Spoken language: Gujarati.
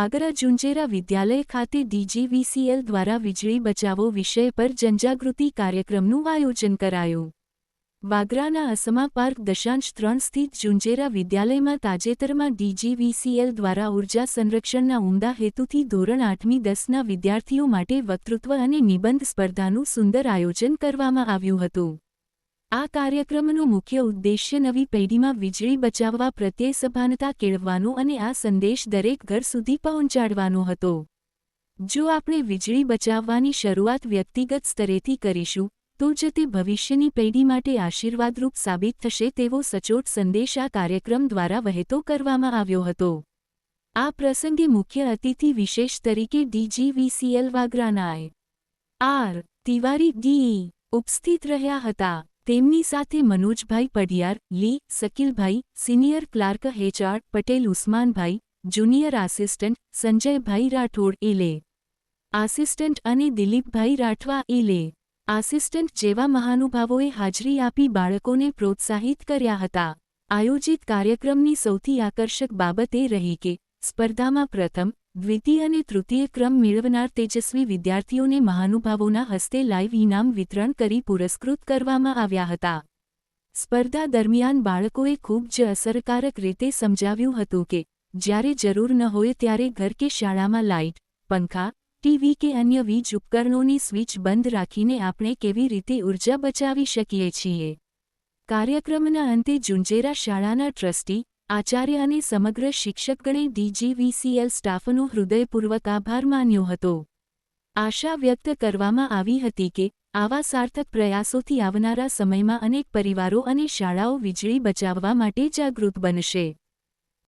વાગરા જુંજેરા વિદ્યાલય ખાતે ડીજીવીસીએલ દ્વારા વીજળી બચાવો વિષય પર જનજાગૃતિ કાર્યક્રમનું આયોજન કરાયું. વાગરાના અસમા પાર્ક દશાંશ ત્રણ સ્થિત જુંજેરા વિદ્યાલયમાં તાજેતરમાં ડીજીવીસીએલ દ્વારા ઊર્જા સંરક્ષણના ઉમદા હેતુથી ધોરણ આઠમી દસના વિદ્યાર્થીઓ માટે વક્તૃત્વ અને નિબંધ સ્પર્ધાનું સુંદર આયોજન કરવામાં આવ્યું હતું. આ કાર્યક્રમનો મુખ્ય ઉદ્દેશ્ય નવી પેઢીમાં વીજળી બચાવવા પ્રત્યે સભાનતા કેળવવાનો અને આ સંદેશ દરેક ઘર સુધી પહોંચાડવાનો હતો. જો આપણે વીજળી બચાવવાની શરૂઆત વ્યક્તિગત સ્તરેથી કરીશું, તો જ તે ભવિષ્યની પેઢી માટે આશીર્વાદરૂપ સાબિત થશે તેવો સચોટ સંદેશ આ કાર્યક્રમ દ્વારા વહેતો કરવામાં આવ્યો હતો. આ પ્રસંગે મુખ્ય અતિથિ વિશેષ તરીકે ડીજીવીસીએલ વાગરાનાએ આર તિવારી ડીઈ ઉપસ્થિત રહ્યા હતા. તેમની સાથે મનોજભાઈ પડિયાર લી, Shakilbhai, senior clerk H R Patel, Usmanbhai, junior assistant, Sanjaybhai Rathod ઇલે assistant અને દિલીપભાઈ રાઠવા ઇલે આસિસ્ટન્ટ જેવા મહાનુભાવોએ હાજરી આપી બાળકોને પ્રોત્સાહિત કર્યા હતા. આયોજિત કાર્યક્રમની સૌથી આકર્ષક બાબત એ રહી કે સ્પર્ધામાં પ્રથમ દ્વિતીય અને તૃતીય ક્રમ મેળવનાર તેજસ્વી વિદ્યાર્થીઓને મહાનુભાવોના હસ્તે લાઇવ ઇનામ વિતરણ કરી પુરસ્કૃત કરવામાં આવ્યા હતા. સ્પર્ધા દરમિયાન બાળકોએ ખૂબ જ અસરકારક રીતે સમજાવ્યું હતું કે, જ્યારે જરૂર ન હોય ત્યારે ઘર કે શાળામાં લાઇટ પંખા, ટીવી કે અન્ય વીજ ઉપકરણોની સ્વિચ બંધ રાખીને આપણે કેવી રીતે ઊર્જા બચાવી શકીએ છીએ? કાર્યક્રમના અંતે જુંજેરા શાળાના ટ્રસ્ટી આચાર્ય અને સમગ્ર શિક્ષકગણે ડીજીવીસીએલ સ્ટાફનો હૃદયપૂર્વક આભાર માન્યો હતો. આશા વ્યક્ત કરવામાં આવી હતી કે, આવા સાર્થક પ્રયાસોથી આવનારા સમયમાં અનેક પરિવારો અને શાળાઓ વીજળી બચાવવા માટે જાગૃત બનશે.